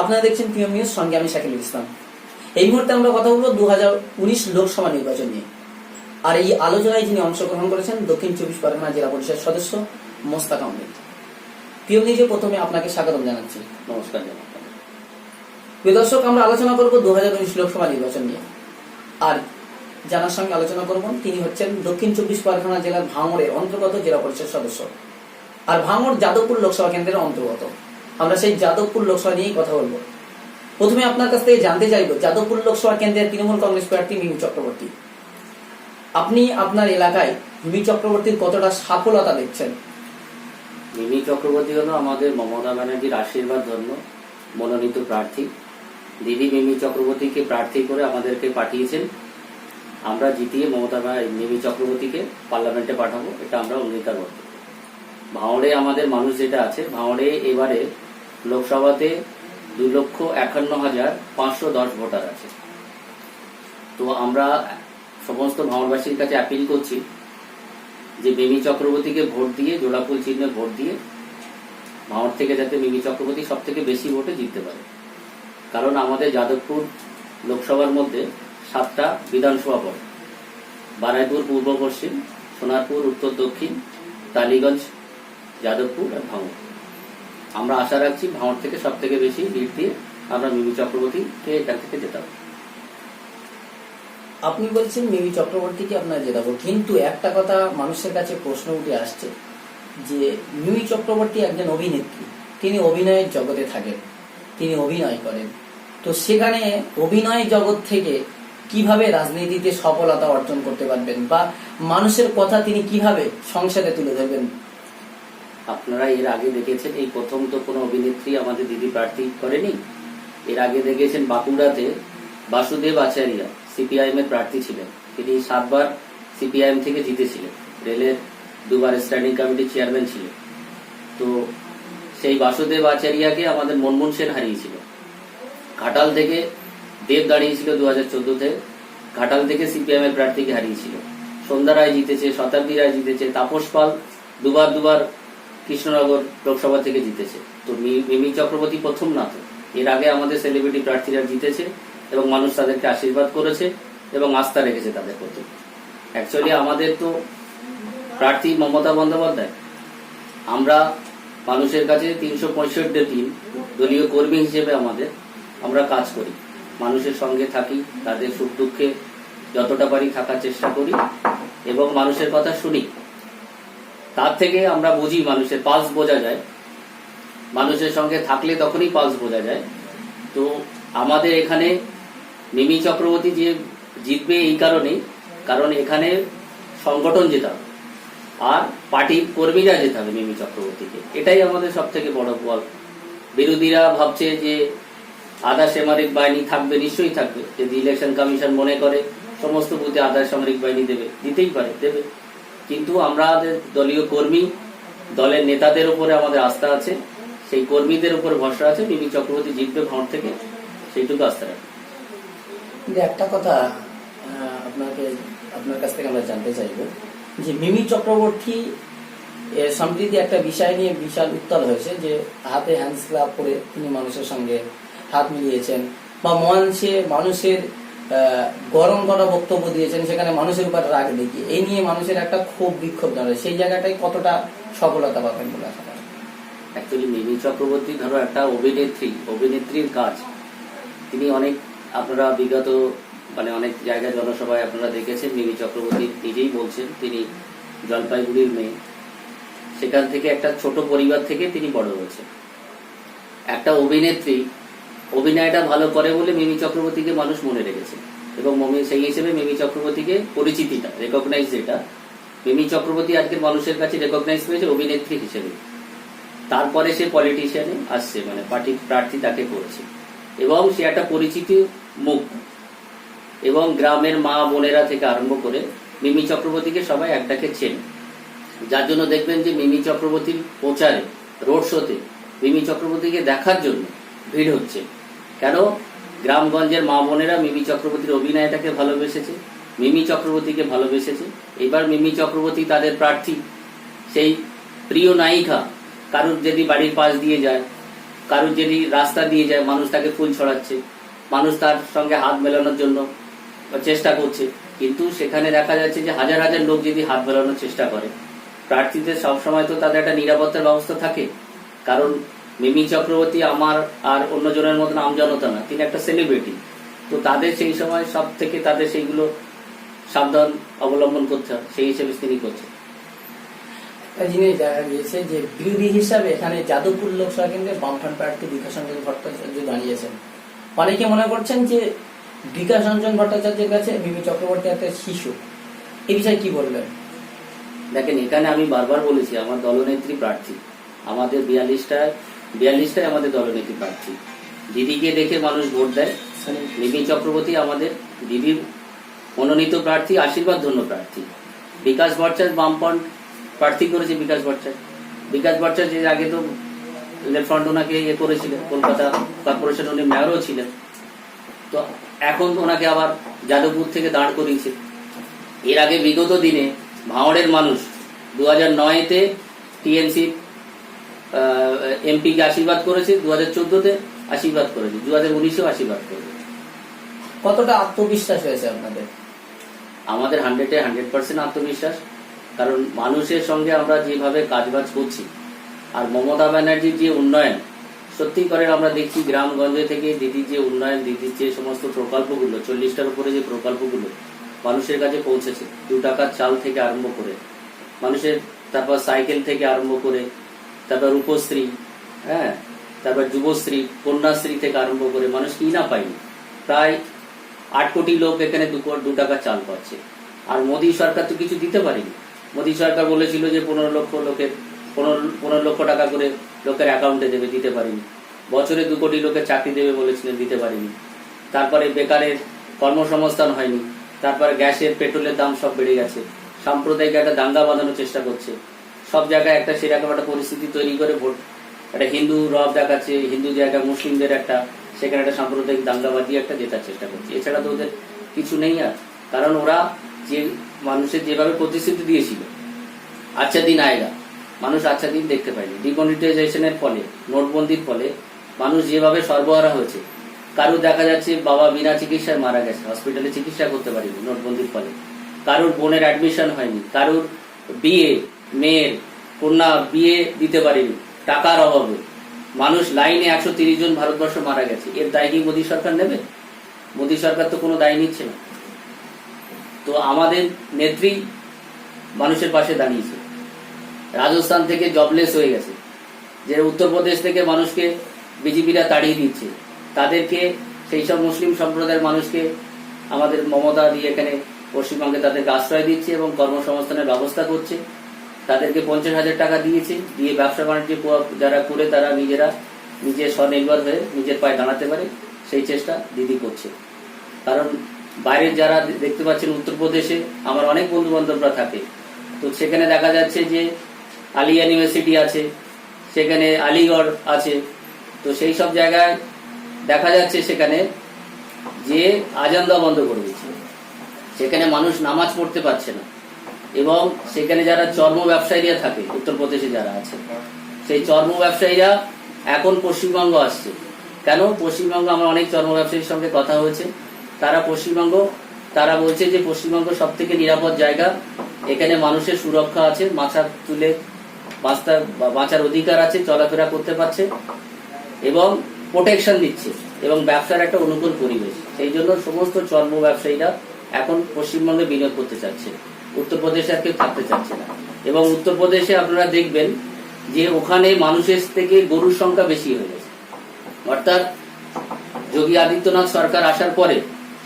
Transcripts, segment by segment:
আপনারা দেখছেন PM news সঙ্গে আমি শাকিল ইসলাম। এই মুহূর্তে আমরা কথা বলব দুহাজার উনিশ লোকসভা নির্বাচন নিয়ে। আর এই আলোচনায় যিনি অংশগ্রহণ করেছেন দক্ষিণ চব্বিশ পরগনা জেলা পরিষদ সদস্য মোস্তাক আহমেদ। পিএম নিউজে প্রথমে আপনাকে স্বাগতম জানাচ্ছি। নমস্কার প্রিয় দর্শক আমরা আলোচনা করব দু হাজার উনিশ লোকসভা নির্বাচন নিয়ে। আর জানার সঙ্গে আলোচনা করব তিনি হচ্ছেন দক্ষিণ চব্বিশ পরগনা জেলার ভাঙড়ের অন্তর্গত জেলা পরিষদ সদস্য। আর ভাঙড় যাদবপুর লোকসভা কেন্দ্রের অন্তর্গত। আমরা সেই যাদবপুর লোকসভা নিয়েই কথা বলব। প্রথমে আপনার কাছ থেকে জানতে চাইব, যাদবপুর লোকসভা কেন্দ্রের তৃণমূল কংগ্রেস প্রার্থী মিমি চক্রবর্তী। আপনি আপনার এলাকায় মিমি চক্রবর্তীর কতটা সফলতা দেখছেন? মিমি চক্রবর্তী হলো আমাদের মমতা ব্যানার্জির আশীর্বাদ ধন্য, মনোনীত প্রার্থী। দিদি মিমি চক্রবর্তীকে প্রার্থী করে আমাদেরকে পাঠিয়েছেন। আমরা জিতিয়ে মমতা মিমি চক্রবর্তীকে পার্লামেন্টে পাঠাবো, এটা আমরা অঙ্গীকারবদ্ধ। ভাঁড়ে আমাদের মানুষ যেটা আছে ভাঁড়ে এবারে লোকসভাতে দু লক্ষ একান্ন হাজার পাঁচশো দশ ভোটার আছে। তো আমরা সমস্ত ভাঁড়বাসীর কাছে অ্যাপিল করছি যে মিমি চক্রবর্তীকে ভোট দিয়ে, জোড়াফুল চিহ্নে ভোট দিয়ে ভাঁড় থেকে যাতে মিমি চক্রবর্তী সব থেকে বেশি ভোটে জিততে পারে। কারণ আমাদের যাদবপুর লোকসভার মধ্যে সাতটা বিধানসভা পড়ে। বারাইপুর, পূর্ব পশ্চিম, সোনারপুর, উত্তর দক্ষিণ, টালিগঞ্জ, যাদবপুর আর ভাঙড় আমরা আশা রাখছি ভাঁড় থেকে সব থেকে বেশি ভিড় দিয়ে আমরা মিমি চক্রবর্তীকে এখান থেকে জেতাবো আপনি বলছেন মিমি চক্রবর্তীকে আপনার জেতাবো কিন্তু একটা কথা মানুষের কাছে প্রশ্ন উঠে আসছে যে মিমি চক্রবর্তী একজন অভিনেত্রী, তিনি অভিনয়ের জগতে থাকেন, তিনি অভিনয় করেন। তো সেখানে অভিনয় জগৎ থেকে কীভাবে রাজনীতিতে সফলতা অর্জন করতে পারবেন বা মানুষের কথা তিনি কীভাবে সংসদে তুলে ধরবেন আপনারা এর আগে দেখেছেন, এই প্রথম তো কোনো অভিনেত্রী আমাদের দিদি প্রার্থী করেনি। এর আগে দেখেছেন বাঁকুড়াতে বাসুদেব আচারিয়া সিপিআইএম এর প্রার্থী ছিলেন। তিনি সাতবার সিপিআইএম থেকে জিতেছিলেন। রেলের দুবার স্ট্যান্ডিং কমিটির চেয়ারম্যান ছিলেন। তো সেই বাসুদেব আচারিয়াকে আমাদের মনমোহন সেন হারিয়েছিল। ঘাটাল থেকে দেব দাঁড়িয়েছিল দু হাজার চোদ্দতে। ঘাটাল থেকে সিপিএম এর প্রার্থীকে হারিয়েছিল। সন্ধ্যা রায় জিতেছে, শতাব্দী রায় জিতেছে, তাপস পাল দুবার দুবার কৃষ্ণনগর লোকসভা থেকে জিতেছে। তো মিমি চক্রবর্তী প্রথম না তো? এর আগে আমাদের সেলিব্রিটি প্রার্থীরা জিতেছে এবং মানুষ তাদেরকে আশীর্বাদ করেছে এবং আস্থা রেখেছে তাদের প্রতি। অ্যাকচুয়ালি আমাদের তো প্রার্থী মমতা বন্দ্যোপাধ্যায়। আমরা মানুষের কাছে তিনশো পঁয়ষট্টি দিন দলীয় কর্মী হিসেবে আমাদের আমরা কাজ করি। মানুষের সঙ্গে থাকি, তাদের সুখ দুঃখে যতটা পারি থাকার চেষ্টা করি এবং মানুষের কথা শুনি। তার থেকে আমরা বুঝি মানুষের পালস বোঝা যায়। মানুষের সঙ্গে থাকলে তখনই পালস বোঝা যায়। তো আমাদের এখানে মিমি চক্রবর্তী যে জিতবে এই কারণেই, কারণ এখানে সংগঠন যেতে হবে আর পার্টি কর্মীরা যেতে হবে মিমি চক্রবর্তীকে। এটাই আমাদের সব থেকে বড় বল বিরোধীরা ভাবছে যে আধা সামরিক বাহিনী থাকবে, নিশ্চয়ই থাকবে। যদি ইলেকশন কমিশন মনে করে, সমস্ত বুথে আধা সামরিক বাহিনী দেবে, দিতেই পারে, দেবে। কিন্তু আমাদের দলীয় কর্মী, দলের নেতাদের উপরে আমাদের আস্থা আছে, সেই কর্মীদের উপর ভরসা আছে মিমি চক্রবর্তী জিতবে ভাঁড় থেকে, সেইটুকু আস্থা রাখি। কিন্তু একটা কথা আপনাকে, আপনার কাছ থেকে আমরা জানতে চাইব যে মিমি চক্রবর্তী সম্প্রতি একটা বিষয় নিয়ে বিশাল উত্তাল হয়েছে যে হাতে হ্যান্ডস গ্লাভ করে তিনি মানুষের সঙ্গে হাত মিলিয়েছেন বা মঞ্চে মানুষের গরম করা বক্তব্য দিয়েছেন, সেখানে মানুষের উপর রাগ দেখি এই নিয়ে মানুষের একটা ক্ষোভ বিক্ষোভ দাঁড়ায়। সেই জায়গাটাই কতটা সফলতা পাবেন বলে আশা অ্যাকচুয়ালি মিমি চক্রবর্তী, ধরো, একটা অভিনেত্রী, অভিনেত্রীর কাজ। তিনি অনেক, আপনারা বিগত মানে অনেক জায়গায় জনসভায় আপনারা দেখেছেন, মিমি চক্রবর্তী নিজেই বলছেন, তিনি জলপাইগুড়ির মেয়ে। সেখান থেকে একটা ছোট পরিবার থেকে তিনি বড় হয়েছেন। একটা অভিনেত্রী অভিনয়টা ভালো করে বলে মিমি চক্রবর্তীকে মানুষ মনে রেখেছে। এবং মমি সেই হিসেবে মিমি চক্রবর্তীকে পরিচিতিটা রেকগনাইজ যেটা। মিমি চক্রবর্তী আজকের মানুষের কাছে রেকগনাইজ পেয়েছে অভিনেত্রী হিসেবে। তারপরে সে পলিটিশিয়ানে আসছে মানে পার্টি প্রার্থী তাকে করেছে। এবং সে একটা পরিচিতি মুখ। এবং গ্রামের মা বোনেরা থেকে আরম্ভ করে মিমি চক্রবর্তীকে সবাই একটাকে চেনে। যার জন্য দেখবেন যে মিমি চক্রবর্তীর প্রচারে, রোড শোতে মিমি চক্রবর্তীকে দেখার জন্য ভিড় হচ্ছে। কেন? গ্রামগঞ্জের মা বোনেরা মিমি চক্রবর্তীর অভিনয়টাকে ভালোবেসেছে, মিমি চক্রবর্তীকে ভালোবেসেছে। এবার মিমি চক্রবর্তী তাদের প্রার্থী। সেই প্রিয় নায়িকা কারুর যদি বাড়ির পাশ দিয়ে যায়, কারুর যদি রাস্তা দিয়ে যায়, মানুষ তাকে ফুল ছড়াচ্ছে, মানুষ তার সঙ্গে হাত মেলানোর জন্য চেষ্টা করছে। কিন্তু সেখানে দেখা যাচ্ছে যে হাজার হাজার লোক যদি হাত মেলানোর চেষ্টা করে, প্রার্থীদের সবসময় তো তাদের একটা নিরাপত্তার ব্যবস্থা থাকে। কারণ মিমি চক্রবর্তী আমার আর অন্যজনের মতন আমজনতা না তিনি একটা সেলিব্রিটি তো তাদের সেই সময় সব থেকে তাদের সেইগুলো সাবধান অবলম্বন করতে হয় সেই হিসেবে তিনি করছেন। একটা জিনিস দেখা গিয়েছে যে বিরোধী হিসাবে এখানে যাদবপুর লোকসভা কেন্দ্রে বামফ্রন্ট প্রার্থী বিকাশ রঞ্জন ভট্টাচার্য দাঁড়িয়েছেন। অনেকে মনে করছেন যে বিকাশ রঞ্জন ভট্টাচার্যের কাছে মিমি চক্রবর্তী একটা শিশু। এই বিষয়ে কি বলবেন? দেখেন এখানে আমি বারবার বলেছি আমার দলনেত্রী প্রার্থী আমাদের বিয়াল্লিশটায় বিয়াল্লিশটায় আমাদের দলনেত্রী প্রার্থী। দিদিকে দেখে মানুষ ভোট দেয়। নিবিন চক্রবর্তী আমাদের দিদির মনোনীত প্রার্থী, আশীর্বাদ ধন্য প্রার্থী। বিকাশ ভট্টাচার্য বামপন্থ প্রার্থী করেছে বিকাশ ভট্টাচার্য। বিকাশ ভট্টাচার্য আগে তো ফ্রন্ট ওনাকে ইয়ে করেছিলেন, কলকাতা কর্পোরেশন উনি মেয়রও ছিলেন। তো এখন ওনাকে আবার যাদবপুর থেকে দাঁড় করিয়েছে। এর আগে বিগত দিনে ভাঁড়ের মানুষ দু হাজার নয়তে টিএমসি এমপিকে আশীর্বাদ করেছে দু হাজার চোদ্দতে আশীর্বাদ করেছে দু হাজার উনিশেও আশীর্বাদ করেছে। কতটা আত্মবিশ্বাস হয়েছে আপনাদের? আমাদের হান্ড্রেডে হান্ড্রেড পার্সেন্ট আত্মবিশ্বাস কারণ মানুষের সঙ্গে আমরা যেভাবে কাজবাজ করছি আর মমতা ব্যানার্জির যে উন্নয়ন সত্যি করে আমরা দেখছি গ্রামগঞ্জে থেকে দিদির যে উন্নয়ন দিদির যে সমস্ত প্রকল্পগুলো চল্লিশটার উপরে যে প্রকল্পগুলো মানুষের কাছে পৌঁছেছে দু টাকার চাল থেকে আরম্ভ করে মানুষের তারপর সাইকেল থেকে আরম্ভ করে তারপর রূপশ্রী হ্যাঁ? তারপর যুবশ্রী, কন্যাশ্রী থেকে আরম্ভ করে মানুষ কি না পায়নি। প্রায় আট কোটি লোক এখানে দু দু টাকা চাল পাচ্ছে। আর মোদী সরকার তো কিছু দিতে পারেনি। মোদী সরকার বলেছিল যে পনেরো লক্ষ লোকের, পনেরো পনেরো লক্ষ টাকা করে লোকের অ্যাকাউন্টে দেবে, দিতে পারেনি। বছরে দু কোটি লোকের চাকরি দেবে বলেছিলেন, দিতে পারেনি। তারপরে বেকারের কর্মসংস্থান হয়নি। তারপরে গ্যাসের, পেট্রোলের দাম সব বেড়ে গেছে। সাম্প্রদায়িক একটা দাঙ্গা বাঁধানোর চেষ্টা করছে। সব জায়গায় একটা সেরকম একটা পরিস্থিতি তৈরি করে ভোট। একটা হিন্দু রব দেখাচ্ছে, হিন্দু জায়গায় মুসলিমদের একটা, সেখানে একটা সাম্প্রদায়িক দাঙ্গা বাজিয়ে একটা জেতার চেষ্টা করছে। এছাড়া তো ওদের কিছু নেই আর। কারণ ওরা যে মানুষের যেভাবে প্রতিশ্রুতি দিয়েছিল আচ্ছা দিন আয়গা। মানুষ আচ্ছা দিন দেখতে পায়নি। ডিমনিটাইজেশনের ফলে, নোটবন্দির ফলে মানুষ যেভাবে সর্বহারা হয়েছে, কারোর দেখা যাচ্ছে বাবা বিনা চিকিৎসায় মারা গেছে, হসপিটালে চিকিৎসা করতে পারেনি নোটবন্দির ফলে। কারোর বোনের অ্যাডমিশন হয়নি, কারোর বিয়ে মেয়ের কন্যা বিয়ে দিতে পারেনি, টাকার অভাবে। মানুষ লাইনে একশো তিরিশ জন ভারতবর্ষ মারা গেছে। এর দায় কি মোদী সরকার নেবে? মোদী সরকার তো কোনো দায় নিচ্ছে না। তো আমাদের নেত্রী মানুষের পাশে দাঁড়িয়েছে। রাজস্থান থেকে জবলেস হয়ে গেছে। যে উত্তরপ্রদেশ থেকে মানুষকে বিজেপিরা তাড়িয়ে দিচ্ছে, তাদেরকে, সেই সব মুসলিম সম্প্রদায়ের মানুষকে আমাদের মমতা দিয়ে এখানে পশ্চিমবঙ্গে তাদেরকে আশ্রয় দিচ্ছে এবং কর্মসংস্থানের ব্যবস্থা করছে। তাদেরকে পঞ্চাশ হাজার টাকা দিয়েছে। দিয়ে ব্যবসা বাণিজ্য যারা করে তারা নিজেরা নিজে স্বনির্ভর হয়ে নিজের পায়ে দাঁড়াতে পারে। সেই চেষ্টা দিদি করছে। কারণ বাইরের যারা দেখতে পাচ্ছেন উত্তরপ্রদেশে, আমার অনেক বন্ধু বান্ধবরা থাকে। তো সেখানে দেখা যাচ্ছে যে আলিয়া ইউনিভার্সিটি আছে, সেখানে আলিগড় আছে। তো সেই সব জায়গায় দেখা যাচ্ছে সেখানে যে আজান দেওয়া বন্ধ করে দিচ্ছে। সেখানে মানুষ নামাজ পড়তে পারছে না। এবং সেখানে যারা চর্ম ব্যবসায়ীরা থাকে, উত্তরপ্রদেশে যারা আছে, সেই চর্ম ব্যবসায়ীরা এখন পশ্চিমবঙ্গ আসছে। কেন? পশ্চিমবঙ্গ আমার অনেক চর্ম ব্যবসায়ীর সঙ্গে কথা হয়েছে। তারা পশ্চিমবঙ্গ, তারা বলছে যে পশ্চিমবঙ্গ সব থেকে নিরাপদ জায়গা। এখানে মানুষের সুরক্ষা আছে, মাথা তুলে বাঁচতে, বাঁচার অধিকার আছে, চলাফেরা করতে পারছে এবং প্রোটেকশন দিচ্ছে এবং ব্যবসার একটা অনুকূল পরিবেশ। সেই জন্য সমস্ত চর্ম ব্যবসায়ীরা এখন পশ্চিমবঙ্গে বিনিয়োগ করতে চাচ্ছে উত্তরপ্রদেশে আর কেউ থাকতে চাচ্ছে না। এবং উত্তরপ্রদেশে আপনারা দেখবেন যে ওখানে মানুষের থেকে গরুর সংখ্যা বেশি হয়ে গেছে। অর্থাৎ যোগী আদিত্যনাথ সরকার আসার পরে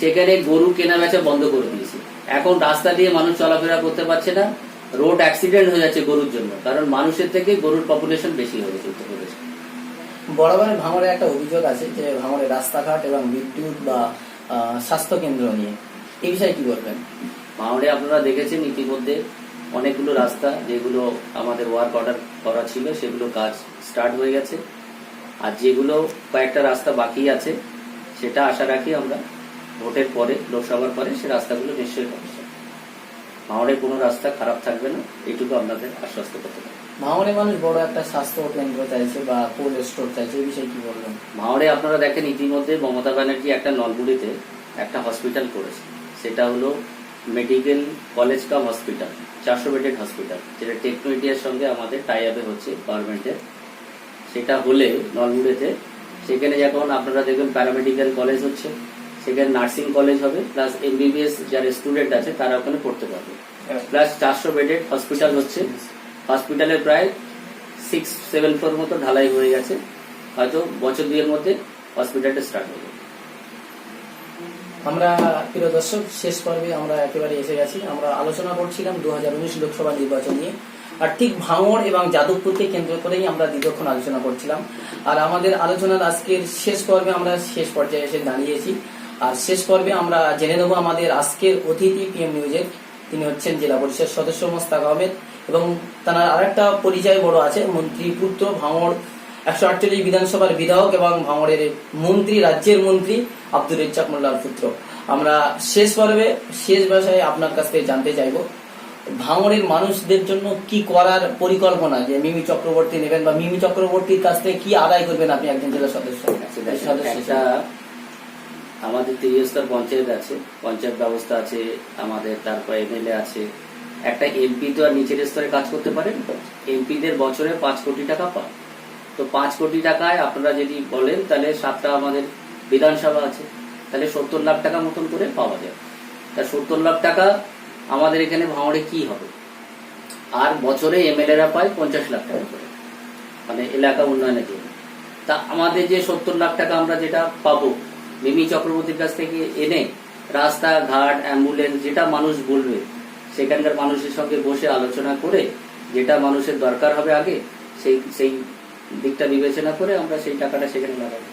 সেখানে গরু কেনা বেচা বন্ধ করে দিয়েছে। এখন রাস্তা দিয়ে মানুষ চলাফেরা করতে পারছে না। রোড অ্যাক্সিডেন্ট হয়ে যাচ্ছে গরুর জন্য, কারণ মানুষের থেকে গরুর পপুলেশন বেশি হয়ে গেছে উত্তরপ্রদেশে। বরাবরের ভাঙড়ে একটা অভিযোগ আছে যে ভাঙড়ে রাস্তাঘাট এবং বিদ্যুৎ বা স্বাস্থ্য কেন্দ্র নিয়ে। এই বিষয়ে কি বলবেন? মাওড়ে আপনারা দেখেছেন ইতিমধ্যে অনেকগুলো রাস্তা যেগুলো আমাদের ওয়ার্ক অর্ডার করা ছিল সেগুলো কাজ স্টার্ট হয়ে গেছে। আর যেগুলো কয়েকটা রাস্তা বাকি আছে সেটা আশা রাখি আমরা ভোটের পরে লোকসভার পরে সে রাস্তাগুলো নিশ্চয়ই হবে ভাঙড়ে কোনো রাস্তা খারাপ থাকবে না এটুকু আপনাদের আশ্বস্ত করতে পারি। ভাঙড়ে মানুষ বড় একটা স্বাস্থ্য কেন্দ্র চাইছে বা কোল্ড স্টোর চাইছে এই বিষয়ে কি বলবেন? ভাঙড়ে আপনারা দেখেন ইতিমধ্যে মমতা ব্যানার্জি একটা নলগুড়িতে একটা হসপিটাল করেছে। সেটা হলো মেডিকেল কলেজ কাম হসপিটাল চারশো বেডেড হসপিটাল যেটা টেকনো ইন্ডিয়ার সঙ্গে আমাদের টাই আপে হচ্ছে গভর্নমেন্টের সেটা হলে নলগুড়িতে সেখানে যখন আপনারা দেখবেন প্যারামেডিক্যাল কলেজ হচ্ছে সেখানে নার্সিং কলেজ হবে প্লাস এমবিবিএস যারা স্টুডেন্ট আছে তারা ওখানে পড়তে পারবে। প্লাস চারশো বেডেড হসপিটাল হচ্ছে। হসপিটালে প্রায় সিক্স সেভেন ফোর মতো ঢালাই হয়ে গেছে। হয়তো বছর দুয়ের মধ্যে হসপিটালটা স্টার্ট হবে। আমরা প্রিয় দর্শক, শেষ পর্বে আমরা একেবারে এসে গেছি। আমরা আলোচনা করছিলাম দুহাজার উনিশ লোকসভা নির্বাচন নিয়ে। আর ঠিক ভাঙড় এবং যাদবপুরকে কেন্দ্র করেই আমরা দীর্ঘক্ষণ আলোচনা করছিলাম। আর আমাদের আলোচনার আজকের শেষ পর্বে আমরা শেষ পর্যায়ে এসে দাঁড়িয়েছি। আর শেষ পর্বে আমরা জেনে নেব আমাদের আজকের অতিথি পিএম নিউজের তিনি হচ্ছেন জেলা পরিষদ সদস্য মোস্তাক আহমেদ এবং তার আরেকটা পরিচয় বড় আছে, মন্ত্রী পুত্র ভাঙড় একশো আটচল্লিশ বিধানসভার বিধায়ক এবং ভাঙড়ের মন্ত্রী, রাজ্যের মন্ত্রী আব্দুর রেজ্জাক মোল্লার পুত্র। আমরা শেষ পর্বে শেষ ভাষায় আপনার কাছ থেকে জানতে চাইব ভাঙড়ের মানুষদের জন্য কি করার পরিকল্পনা? যে মিমি চক্রবর্তী নেবেন বা মিমি চক্রবর্তীর কাছ থেকে কি আদায় করবেন আপনি একজন জেলা সদস্য? আমাদের তিরিস্তর পঞ্চায়েত আছে পঞ্চায়েত ব্যবস্থা আছে আমাদের তারপর এমএলএ আছে। একটা এমপি তো আর নিচের স্তরে কাজ করতে পারেন এমপিদের বছরে পাঁচ কোটি টাকা পায়। তো পাঁচ কোটি টাকায় আপনারা যদি বলেন তাহলে সাতটা আমাদের বিধানসভা আছে, তাহলে সত্তর লাখ টাকা মতন করে পাওয়া যায়। তা সত্তর লাখ টাকা আমাদের এখানে ভাঙড়ে কি হবে? আর বছরে এমএলএরা পায় পঞ্চাশ লাখ টাকা করে মানে এলাকা উন্নয়নের জন্য। তা আমাদের যে সত্তর লাখ টাকা আমরা যেটা পাবো, মিমি চক্রবর্তীর কাছ থেকে এনে রাস্তা ঘাট অ্যাম্বুলেন্স, যেটা মানুষ বলবে, সেখানকার মানুষের সঙ্গে বসে আলোচনা করে, যেটা মানুষের দরকার হবে আগে, সেই সেই দিকটা বিবেচনা করে আমরা সেই টাকাটা সেখানে লাগাবো।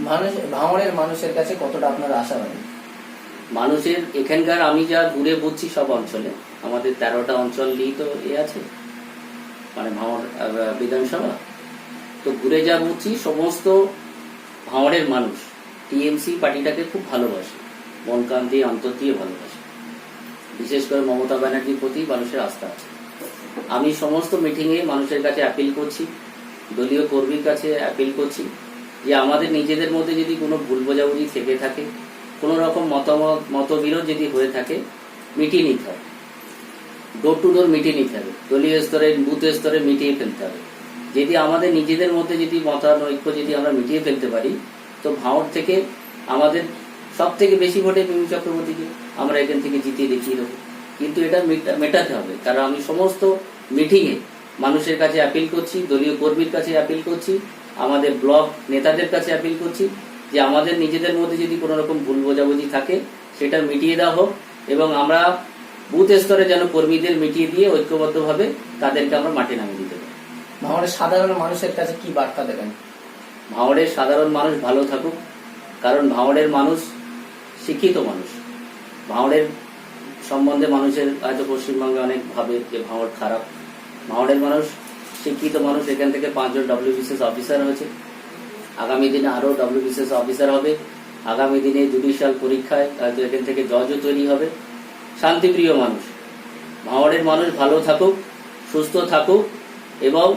মানুষ ভাঙড়ের মানুষের কাছে কতটা আপনারা আশাবাদী মানুষের এখানকার আমি যা ঘুরে বুঝছি সব অঞ্চলে, আমাদের তেরোটা অঞ্চল নিয়েই তো এ আছে মানে ভাঙড় বিধানসভা। তো ঘুরে যা বুঝছি সমস্ত ভাঙড়ের মানুষ, টিএমসি পার্টিটাকে খুব ভালোবাসে মন কান দিয়ে অন্তর দিয়ে ভালোবাসে। বিশেষ করে মমতা ব্যানার্জির প্রতি মানুষের আস্থা আছে। আমি সমস্ত মিটিংয়ে মানুষের কাছে অ্যাপিল করছি, দলীয় কর্মীর কাছে অ্যাপিল করছি যে আমাদের নিজেদের মধ্যে যদি কোনো ভুল বোঝাবুঝি থেকে থাকে, কোনো রকম মতামত, মতবিরোধ যদি হয়ে থাকে, মিটিয়ে নিতে হবে। ডোর টু ডোর মিটিয়ে নিতে হবে। দলীয় স্তরে, বুথ স্তরে মিটিয়ে ফেলতে হবে। যদি আমাদের নিজেদের মধ্যে যদি মতানৈক্য যদি আমরা মিটিয়ে ফেলতে পারি, তো ভাঁড় থেকে আমাদের সব থেকে বেশি ভোটে মিমি চক্রবর্তীকে আমরা এখান থেকে জিতিয়ে দেখিয়ে দেবো। কিন্তু এটা মেটাতে হবে। কারণ আমি সমস্ত মিটিংয়ে মানুষের কাছে অ্যাপিল করছি, দলীয় কর্মীর কাছে অ্যাপিল করছি আমাদের ব্লক নেতাদের কাছে অ্যাপিল করছি যে আমাদের নিজেদের মধ্যে যদি কোনো রকম ভুল বোঝাবুঝি থাকে সেটা মিটিয়ে দেওয়া হোক এবং আমরা বুথ স্তরে যেন কর্মীদের মিটিয়ে দিয়ে ঐক্যবদ্ধভাবে তাদেরকে আমরা মাঠে নামিয়ে দিতে পারি। ভাঙড়ের সাধারণ মানুষের কাছে কি বার্তা দেবেন? ভাঁড়ের সাধারণ মানুষ ভালো থাকুক কারণ ভাঁড়ের মানুষ শিক্ষিত মানুষ। ভাঁড়ের সম্বন্ধে মানুষের হয়তো পশ্চিমবঙ্গে অনেক ভাবে যে ভাঁড় খারাপ। ভাঁড়ের মানুষ শিক্ষিত মানুষ এখান থেকে পাঁচজন ডব্লিউবিসিএস অফিসার হয়েছে। আগামী দিনে আরও ডব্লিউবিসিএস অফিসার হবে। আগামী দিনে জুডিশিয়াল পরীক্ষায় হয়তো এখান থেকে জজও তৈরি হবে। শান্তিপ্রিয় মানুষ ভাঁড়ের মানুষ ভালো থাকুক, সুস্থ থাকুক এবং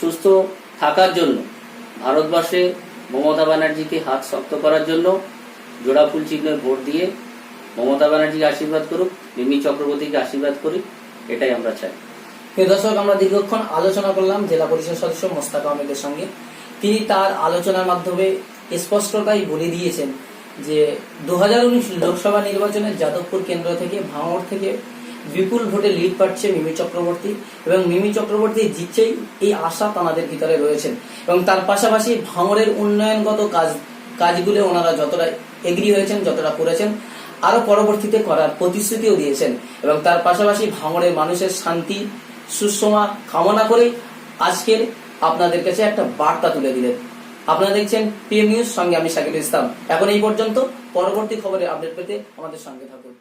সুস্থ থাকার জন্য, ভারতবর্ষে মমতা ব্যানার্জিকে হাত শক্ত করার জন্য জোড়া ফুল চিহ্নে ভোট দিয়ে মমতা ব্যানার্জিকে আশীর্বাদ করুক, মিমি চক্রবর্তীকে আশীর্বাদ করি এটাই আমরা চাই। দর্শক, আমরা দীর্ঘক্ষণ আলোচনা করলাম জেলা পরিষদ সদস্য মোস্তাক আহমেদের সঙ্গে। তিনি তার আলোচনার মাধ্যমে স্পষ্টতাই বলে দিয়েছেন যে দু লোকসভা নির্বাচনে যাদবপুর কেন্দ্র থেকে, ভাঙড় থেকে বিপুল ভোটে লিড পাচ্ছে মিমি চক্রবর্তী এবং মিমি চক্রবর্তী জিতছেই এই আশা তাদের ভিতরে রয়েছেন এবং তার পাশাপাশি ভাঙড়ের উন্নয়নগত কাজ, কাজগুলো ওনারা যতটা এগ্রি হয়েছেন, যতটা করেছেন আরও পরবর্তীতে করার প্রতিশ্রুতিও দিয়েছেন। এবং তার পাশাপাশি ভাঙড়ের মানুষের শান্তি সুষমা কামনা করে আজকের আপনাদের কাছে একটা বার্তা তুলে দিলেন। আপনারা দেখছেন পিএম নিউজ সঙ্গে আমি শাকিল ইসলাম। এখন এই পর্যন্ত পরবর্তী খবরের আপডেট পেতে আমাদের সঙ্গে থাকুন।